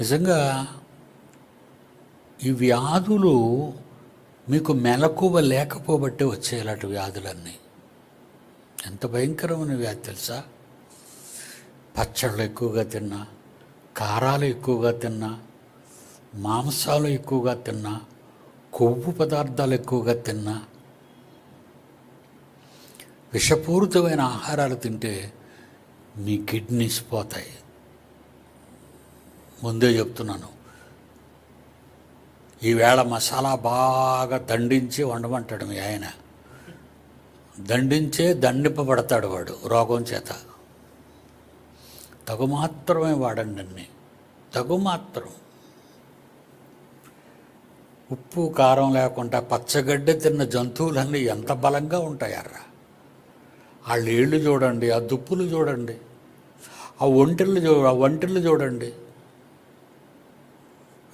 నిజంగా ఈ వ్యాధులు మీకు మెలకువ లేకపోబట్టే వచ్చే ఇలాంటి వ్యాధులన్నీ. ఎంత భయంకరమైన వ్యాధి తెలుసా? పచ్చళ్ళు ఎక్కువగా తిన్నా కారాలు ఎక్కువగా తిన్నా మాంసాలు ఎక్కువగా తిన్నా కొవ్వు పదార్థాలు ఎక్కువగా తిన్నా. విషపూరితమైన ఆహారాలు తింటే మీ కిడ్నీస్ పోతాయి. ముందే చెప్తున్నాను. ఈవేళ మసాలా బాగా దండించి వండమంటాడు మీ ఆయన. దండించే దండింపబడతాడు వాడు రోగం చేత. తగు మాత్రమే వాడండి అన్ని. తగు మాత్రం. ఉప్పు కారం లేకుండా పచ్చగడ్డి తిన్న జంతువులన్నీ ఎంత బలంగా ఉంటాయారా? ఆ నీళ్ళు చూడండి ఆ దుప్పులు చూడండి ఆ ఒంటిళ్ళు చూ ఆ ఒంటిళ్ళు చూడండి.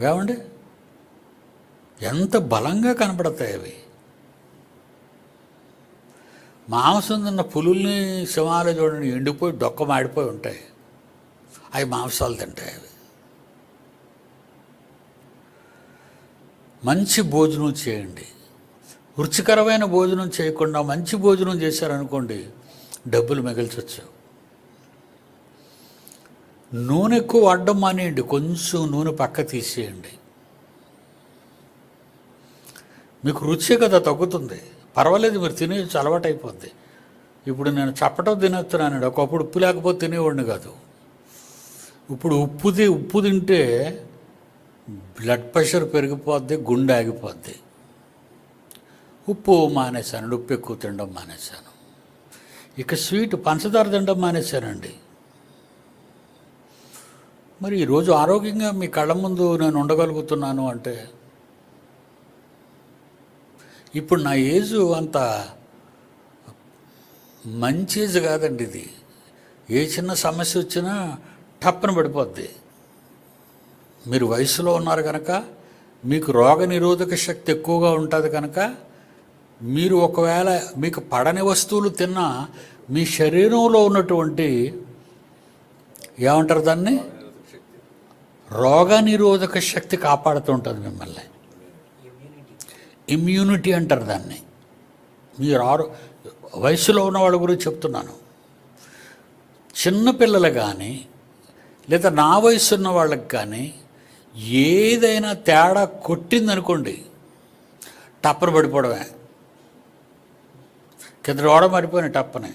ఏమండి? ఎంత బలంగా కనపడతాయి అవి. మాంసం తిన్న పులుల్ని సింహాలు చూడండి ఎండిపోయి డొక్క మాడిపోయి ఉంటాయి. అవి మాంసాలు తింటాయి అవి. మంచి భోజనం చేయండి. రుచికరమైన భోజనం చేయకుండా మంచి భోజనం చేశారనుకోండి డబ్బులు మిగల్చొచ్చు. నూనె ఎక్కువ వాడడం మానేయండి. కొంచెం నూనె పక్క తీసేయండి. మీకు రుచి కదా తగ్గుతుంది. పర్వాలేదు మీరు తినేసి అలవాటు అయిపోద్ది ఇప్పుడు నేను చప్పటం తినేస్తున్నానండి. ఒకప్పుడు ఉప్పు లేకపోతే తినేవాడిని కాదు. ఇప్పుడు ఉప్పు తి ఉప్పు తింటే బ్లడ్ ప్రెషర్ పెరిగిపోద్ది గుండె ఆగిపోద్ది. ఉప్పు మానేశాను ఉప్పు ఎక్కువ తినడం మానేశాను. ఇక స్వీట్ పంచదార తినడం మానేశానండి. మరి ఈరోజు ఆరోగ్యంగా మీ కళ్ళ ముందు నేను ఉండగలుగుతున్నాను అంటే ఇప్పుడు నా ఏజు అంత మంచి ఏజ్ కాదండి ఇది. ఏ చిన్న సమస్య వచ్చినా టప్పన పడిపోద్ది. మీరు వయసులో ఉన్నారు కనుక మీకు రోగ నిరోధక శక్తి ఎక్కువగా ఉంటుంది కనుక మీరు ఒకవేళ మీకు పడని వస్తువులు తిన్నా మీ శరీరంలో ఉన్నటువంటి ఏమంటారు దాన్ని? రోగ నిరోధక శక్తి కాపాడుతుంటుంది మిమ్మల్ని. ఇమ్యూనిటీ అంటారు దాన్ని. మీరు ఆరో వయసులో ఉన్న వాళ్ళ గురించి చెప్తున్నాను. చిన్నపిల్లలు కానీ లేదా నా వయసు ఉన్న వాళ్ళకి కానీ ఏదైనా తేడా కొట్టిందనుకోండి టప్పన పడిపోవడమే. కింద ఓడ మరిపోయిన టప్పనే.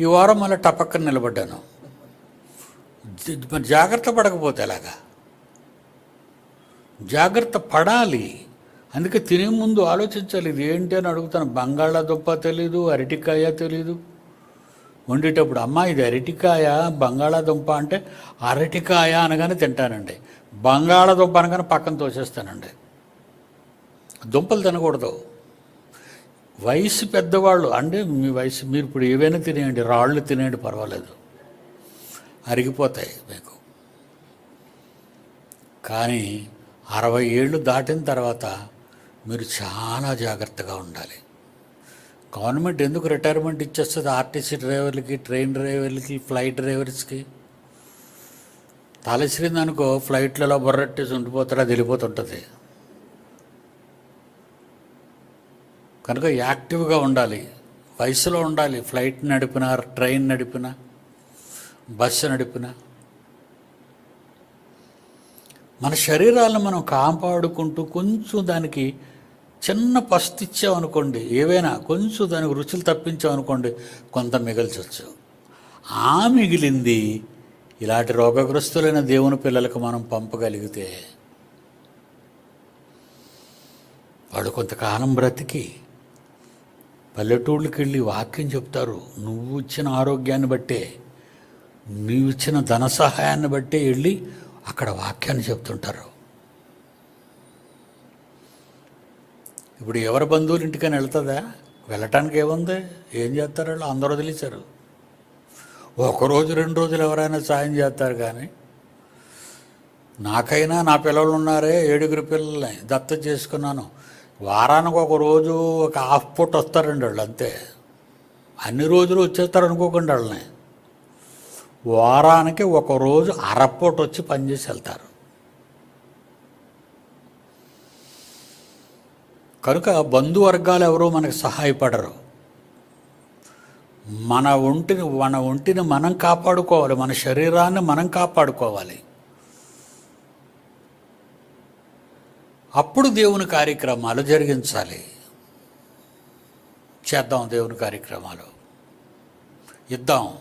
ఈ వారం మళ్ళీ టపక్కన నిలబడ్డాను. మరి జాగ్రత్త పడకపోతే ఎలాగా? జాగ్రత్త పడాలి. అందుకే తినే ముందు ఆలోచించాలి. ఇది ఏంటి అని అడుగుతాను. బంగాళాదుంప తెలీదు అరటికాయ తెలీదు. వండేటప్పుడు అమ్మ ఇది అరటికాయ బంగాళాదుంప అంటే అరటికాయ అనగానే తింటానండి. బంగాళాదుంప అనగానే పక్కన తోసేస్తానండి. దుంపలు తినకూడదు. వయసు పెద్దవాళ్ళు అంటే మీ వయసు మీరు ఇప్పుడు ఏవైనా తినేయండి రాళ్ళు తినేయండి పర్వాలేదు. అరిగిపోతాయి మీకు. కానీ అరవై ఏళ్ళు దాటిన తర్వాత మీరు చాలా జాగ్రత్తగా ఉండాలి. గవర్నమెంట్ ఎందుకు రిటైర్మెంట్ ఇచ్చేస్తుంది ఆర్టీసీ డ్రైవర్లకి ట్రైన్ డ్రైవర్లకి ఫ్లైట్ డ్రైవర్స్కి? తలసిరింది అనుకో ఫ్లైట్లలో బొర్రెట్టేసి ఉండిపోతాడు అది వెళ్ళిపోతుంటుంది. కనుక యాక్టివ్గా ఉండాలి. వయసులో ఉండాలి. ఫ్లైట్ నడిపిన ట్రైన్ నడిపిన బస్సు నడిపిన? మన శరీరాలను మనం కాపాడుకుంటూ కొంచెం దానికి చిన్న పస్తు ఇచ్చామనుకోండి ఏవైనా కొంచెం దానికి రుచులు తప్పించామనుకోండి కొంత మిగల్చవచ్చు ఆ మిగిలింది ఇలాంటి రోగగ్రస్తులైన దేవుని పిల్లలకు మనం పంపగలిగితే వాడు కొంతకాలం బ్రతికి పల్లెటూళ్ళకి వెళ్ళి వాక్యం చెప్తారు నువ్వు ఇచ్చిన ఆరోగ్యాన్ని బట్టే నీవు ఇచ్చిన ధన సహాయాన్ని బట్టి వెళ్ళి అక్కడ వాక్యాన్ని చెప్తుంటారు. ఇప్పుడు ఎవరి బంధువులు ఇంటికైనా వెళ్తుందా? వెళ్ళటానికి ఏముంది? ఏం చేస్తారు వాళ్ళు? అందరూ వదిలేశారు. ఒక రోజు రెండు రోజులు ఎవరైనా సాయం చేస్తారు కానీ నాకైనా నా పిల్లలు ఉన్నారే ఏడుగురు పిల్లల్ని దత్త చేసుకున్నాను. వారానికి ఒక రోజు ఒక హాఫ్ పూట వస్తారండి వాళ్ళు అంతే. అన్ని రోజులు వచ్చేస్తారు అనుకోకుండా వాళ్ళని. వారానికి ఒక రోజు అరపోటు వచ్చి పనిచేసి వెళ్తారు. కనుక బంధువర్గాలు ఎవరూ మనకు సహాయపడరు. మన ఒంటిని మన ఒంటిని మనం కాపాడుకోవాలి. మన శరీరాన్ని మనం కాపాడుకోవాలి. అప్పుడు దేవుని కార్యక్రమాలు జరిగించాలి. చేద్దాం దేవుని కార్యక్రమాలు. ఇద్దాం.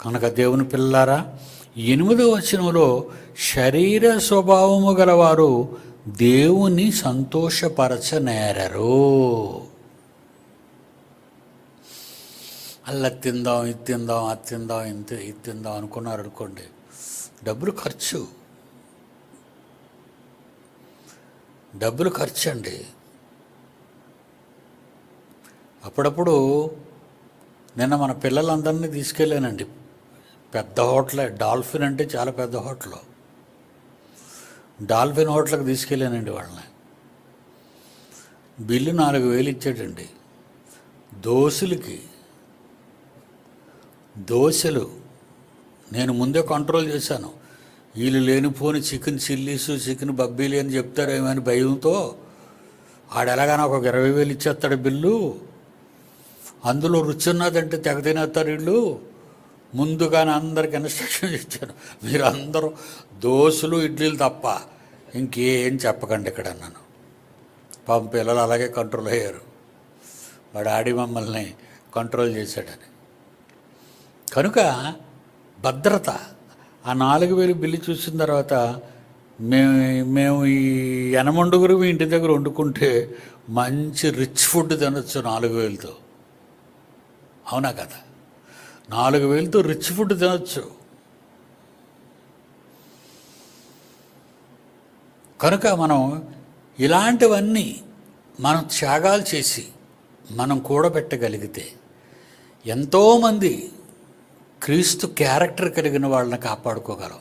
కనుక దేవుని పిల్లారా ఎనిమిదో వచనంలో శరీర స్వభావము గలవారు దేవుని సంతోషపరచనేరరు. అల్ల తిందాం ఇది తిందాం అది తిందాం ఇంత ఇది తిందాం అనుకున్నారు అనుకోండి. డబ్బులు ఖర్చు. డబ్బులు ఖర్చు అండి అప్పుడప్పుడు నిన్న మన పిల్లలందరినీ తీసుకెళ్ళానండి. పెద్ద హోటలే. డాల్ఫిన్ అంటే చాలా పెద్ద హోటల్. డాల్ఫిన్ హోటల్కి తీసుకెళ్ళానండి వాళ్ళని. బిల్లు నాలుగు వేలు ఇచ్చాడండి. దోశలకి దోశలు నేను ముందే కంట్రోల్ చేశాను. వీళ్ళు లేనిపోని చికెన్ చిల్లీస్ చికెన్ బబ్బీలు అని చెప్తారేమో అని భయంతో ఆడెలాగైనా ఒక ఇరవై వేలు ఇచ్చేస్తాడు బిల్లు. అందులో రుచి ఉన్నదంటే తెగ తినేస్తారు వీళ్ళు. ముందుగానే అందరికి ఇన్స్ట్రక్షన్ ఇచ్చాను మీరు అందరూ దోశలు ఇడ్లీలు తప్ప ఇంకేం చెప్పకండి ఇక్కడ అన్నాను పాపం పిల్లలు అలాగే కంట్రోల్ అయ్యారు. వాడు ఆడి మమ్మల్ని కంట్రోల్ చేశాడని. కనుక భద్రత ఆ నాలుగు వేలు బిల్లు చూసిన తర్వాత మేము మేము ఈ ఎనమండుగురు మీ ఇంటి దగ్గర వండుకుంటే మంచి రిచ్ ఫుడ్ తినొచ్చు నాలుగు వేలతో. అవునా కదా? నాలుగు వేలతో రిచ్ ఫుడ్ తినొచ్చు. కనుక మనం ఇలాంటివన్నీ మనం త్యాగాలు చేసి మనం కూడబెట్టగలిగితే ఎంతోమంది క్రీస్తు క్యారెక్టర్ కలిగిన వాళ్ళని కాపాడుకోగలం.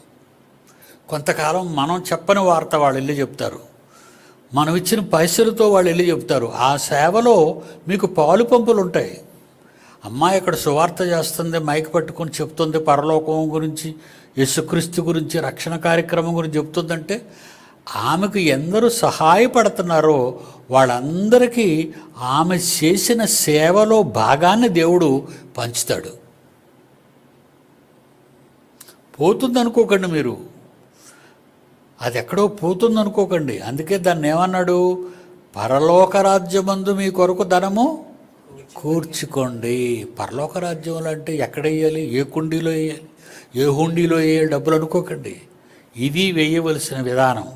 కొంతకాలం మనం చెప్పని వార్త వాళ్ళు వెళ్ళి చెప్తారు. మనం ఇచ్చిన పైసలతో వాళ్ళు వెళ్ళి చెప్తారు. ఆ సేవలో మీకు పాలు పంపులు ఉంటాయి అమ్మాయి ఇక్కడ సువార్త చేస్తుంది మైక్ పట్టుకొని చెప్తుంది పరలోకం గురించి యేసుక్రీస్తు గురించి రక్షణ కార్యక్రమం గురించి చెప్తుందంటే ఆమెకు ఎందరూ సహాయపడుతున్నారో వాళ్ళందరికీ ఆమె చేసిన సేవలో భాగాన్ని దేవుడు పంచుతాడు. పోతుంది అనుకోకండి మీరు. అది ఎక్కడో పోతుంది అనుకోకండి అందుకే దాన్ని ఏమన్నాడు? పరలోక రాజ్యమందు మీ కొరకు ధనము కూర్చుకోండి. పరలోక రాజ్యంలో అంటే ఎక్కడ వేయాలి? ఏ కుండీలో వేయాలి? ఏ హుండీలో వేయాలి? డబ్బులు అనుకోకండి. ఇది వేయవలసిన విధానం.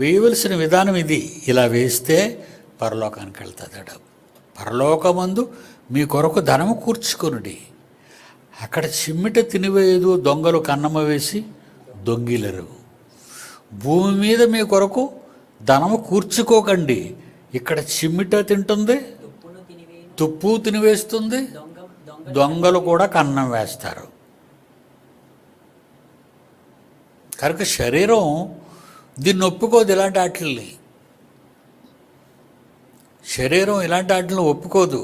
వేయవలసిన విధానం ఇది. ఇలా వేస్తే పరలోకానికి వెళ్తుంది ఆ డబ్బు. పరలోకమందు మీ కొరకు ధనము కూర్చుకొనుడి. అక్కడ చిమ్మిట తినివేయదు దొంగలు కన్నమ వేసి దొంగిలరు భూమి మీద మీ కొరకు ధనము కూర్చుకోకండి. ఇక్కడ చిమ్మిట తింటుంది తుప్పు తినివేస్తుంది దొంగలు కూడా కన్నం వేస్తారు. కనుక శరీరం దీన్ని ఒప్పుకోదు ఇలాంటి ఆటల్ని. శరీరం ఇలాంటి ఆటలను ఒప్పుకోదు.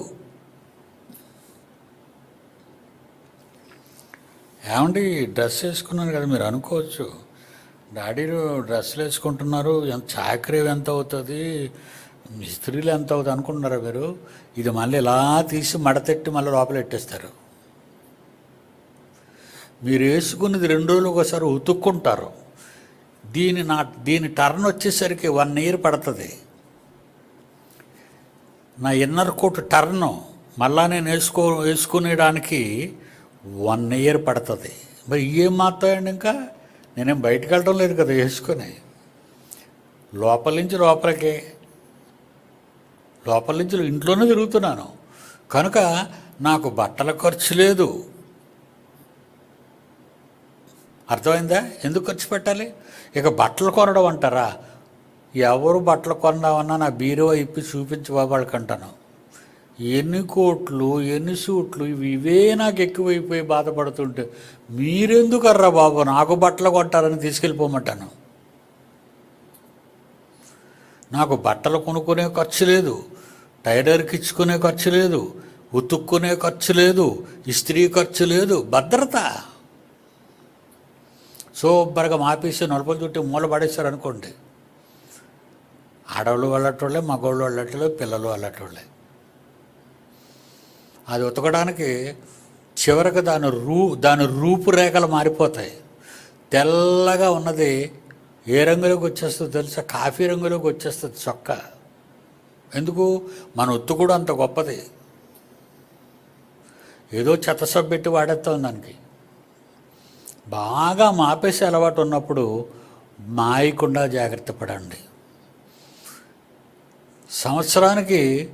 ఏమండి డ్రెస్ వేసుకున్నాను కదా మీరు అనుకోవచ్చు. డాడీలు డ్రెస్సులు వేసుకుంటున్నారు ఎంత చాకరీ ఎంత అవుతుంది మిస్త్రీలు ఎంత అవుతుంది అనుకుంటున్నారా మీరు? ఇది మళ్ళీ ఇలా తీసి మడతెట్టి మళ్ళీ లోపల పెట్టేస్తారు మీరు వేసుకున్నది రెండు రోజులు ఒకసారి ఉతుక్కుంటారు. దీని నా దీని టర్న్ వచ్చేసరికి వన్ ఇయర్ పడుతుంది. నా ఇన్నర్ కోట్ టర్న్ మళ్ళా నేను వేసుకో వేసుకునేడానికి వన్ ఇయర్ పడుతుంది. మరి ఏం మాత్రమండి ఇంకా? నేనేం బయటకు వెళ్ళడం లేదు కదా వేసుకొని. లోపల నుంచి లోపలికే. లోపల నుంచి ఇంట్లోనే తిరుగుతున్నాను. కనుక నాకు బట్టల ఖర్చు లేదు. అర్థమైందా? ఎందుకు ఖర్చు పెట్టాలి? ఇక బట్టలు కొనడం అంటారా? ఎవరు బట్టలు కొన్నామన్నా నా బీరువా ఇప్పి చూపించి వాళ్ళకి అంటాను ఎన్ని కోట్లు ఎన్ని సూట్లు ఇవి ఇవే నాకు ఎక్కువైపోయి బాధపడుతుంటే మీరెందుకు అర్రా బాబు నాకు బట్టలు కొట్టాలని తీసుకెళ్ళిపోమంటాను. నాకు బట్టలు కొనుక్కునే ఖర్చు లేదు టైలర్కి ఇచ్చుకునే ఖర్చు లేదు ఉతుక్కునే ఖర్చు లేదు ఇస్త్రీ ఖర్చు లేదు భద్రత. సూపర్గా మాపేసి నలుపులు చుట్టి మూల పడేశారు అనుకోండి. ఆడవాళ్ళు వెళ్ళటోళ్ళే మగవాళ్ళు వెళ్ళటోళ్ళే పిల్లలు వెళ్ళటోళ్ళే అది ఉతకడానికి చివరికి దాని రూ దాని రూపురేఖలు మారిపోతాయి. తెల్లగా ఉన్నది ఏ రంగులోకి వచ్చేస్తుందో తెలుసా? కాఫీ రంగులోకి వచ్చేస్తుంది చొక్క. ఎందుకు? మన ఒత్తు కూడా అంత గొప్పది. ఏదో చెత్త పెట్టి వాడేస్తాం దానికి. బాగా మాపేసే అలవాటు ఉన్నప్పుడు మాయకుండా జాగ్రత్త పడండి. సంవత్సరానికి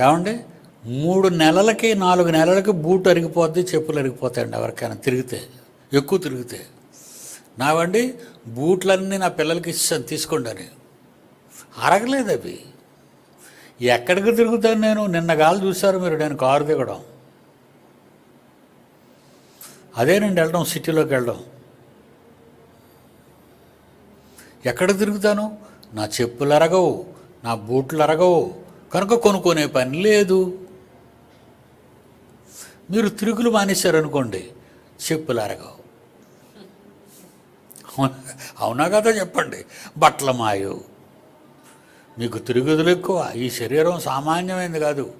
ఏమండి? మూడు నెలలకి నాలుగు నెలలకి బూట్ అరిగిపోద్ది చెప్పులు అరిగిపోతాయండి ఎవరికైనా తిరిగితే ఎక్కువ తిరిగితే. నావండి బూట్లన్నీ నా పిల్లలకి ఇస్తాను తీసుకోండి అని. అరగలేదు అవి. ఎక్కడికి తిరుగుతాను నేను? నిన్న గాలి చూశారు మీరు నేను కారు దిగడం. అదేనండి వెళ్ళడం సిటీలోకి వెళ్ళడం. ఎక్కడ తిరుగుతాను? నా చెప్పులు అరగవు నా బూట్లు అరగవు. కనుక కొనుక్కునే పని లేదు. మీరు తిరుగులు మానేశారనుకోండి చెప్పులు అరగవు. అవునా- కదా చెప్పండి. బట్టల మాయు. మీకు తిరుగుదులు ఎక్కువ. ఈ శరీరం సామాన్యమైనది కాదు.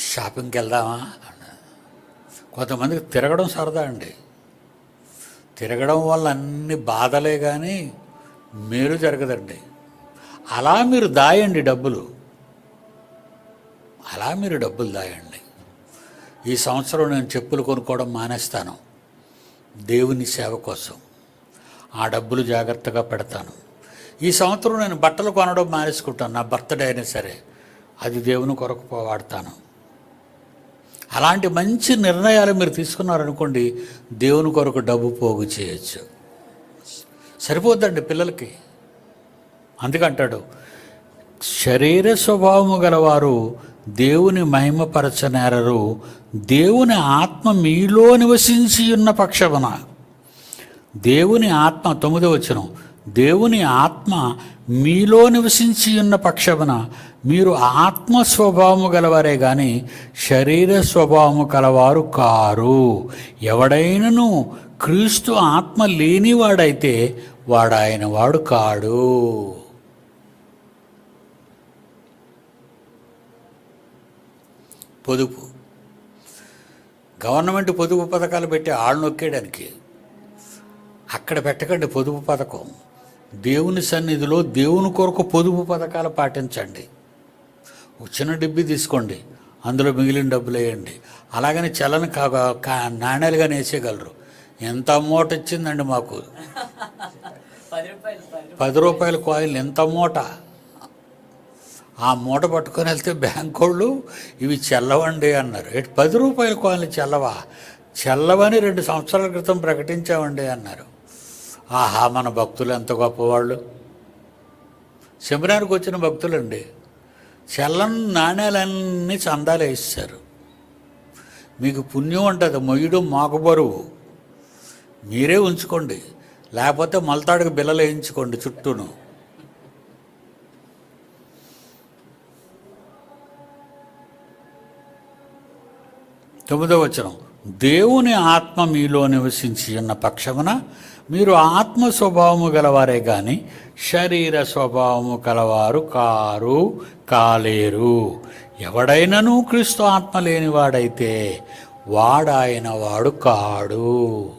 షాపింగ్కి వెళ్దామా? కొంతమందికి తిరగడం సరదా అండి. తిరగడం వల్ల అన్ని బాధలే కానీ మీరు జరగదండి. అలా మీరు దాయండి డబ్బులు. అలా మీరు డబ్బులు దాయండి. ఈ సంవత్సరం నేను చెప్పులు కొనుక్కోవడం మానేస్తాను. దేవుని సేవ కోసం. ఆ డబ్బులు జాగ్రత్తగా పెడతాను. ఈ సంవత్సరం నేను బట్టలు కొనడం మానేసుకుంటాను. నా బర్త్డే అయినా సరే అది దేవుని కొరకు వాడతాను. అలాంటి మంచి నిర్ణయాలు మీరు తీసుకున్నారనుకోండి దేవుని కొరకు డబ్బు పోగు చేయొచ్చు. సరిపోద్దండి పిల్లలకి. అందుకంటాడు శరీర స్వభావము గలవారు దేవుని మహిమపరచనేరరు. దేవుని ఆత్మ మీలో నివసించి ఉన్న పక్షమున. దేవుని ఆత్మ తొమ్మిదో వచనం. దేవుని ఆత్మ మీలో నివసించి ఉన్న పక్షమున. మీరు ఆత్మ స్వభావము గలవారే కానీ శరీర స్వభావము కలవారు కారు. ఎవడైనను క్రీస్తు ఆత్మ లేనివాడైతే వాడాయన వాడు కాడు. పొదుపు. గవర్నమెంట్ పొదుపు పథకాలు పెట్టి ఆళ్ళు నొక్కేయడానికి అక్కడ పెట్టకండి పొదుపు పథకం. దేవుని సన్నిధిలో దేవుని కొరకు పొదుపు పథకాలు పాటించండి. చిన్న డిబ్బి తీసుకోండి. అందులో మిగిలిన డబ్బులు వేయండి. అలాగని చలని నాణ్యాలుగా వేసేయగలరు ఎంత మూట ఇచ్చిందండి మాకు? పది రూపాయలు కాయిన్ ఎంత మూట ఆ మూట పట్టుకొని వెళ్తే బ్యాంక్ వాళ్ళు ఇవి చెల్లవండి అన్నారు. ఎటు పది రూపాయల కాయిన్లు చెల్లవా? చెల్లవని రెండు సంవత్సరాల క్రితం ప్రకటించామండి అన్నారు. ఆహా మన భక్తులు ఎంత గొప్పవాళ్ళు. శబరానికి వచ్చిన భక్తులండి చెల్లని నాణ్యాలన్నీ చందాలు వేస్తారు మీకు పుణ్యం ఉంటుంది మొయ్యడం మాకు బరువు. మీరే ఉంచుకోండి. లేకపోతే మలతాడికి బిల్లలు వేయించుకోండి చుట్టూను. తొమ్మిదవ వచనం. దేవుని ఆత్మ మీలో నివసించి ఉన్న పక్షమున మీరు ఆత్మ స్వభావము గలవారే కానీ శరీర స్వభావము కలవారు కారు కాలేరు. ఎవడైనను క్రీస్తు ఆత్మ లేనివాడైతే వాడాయన వాడు కాడు.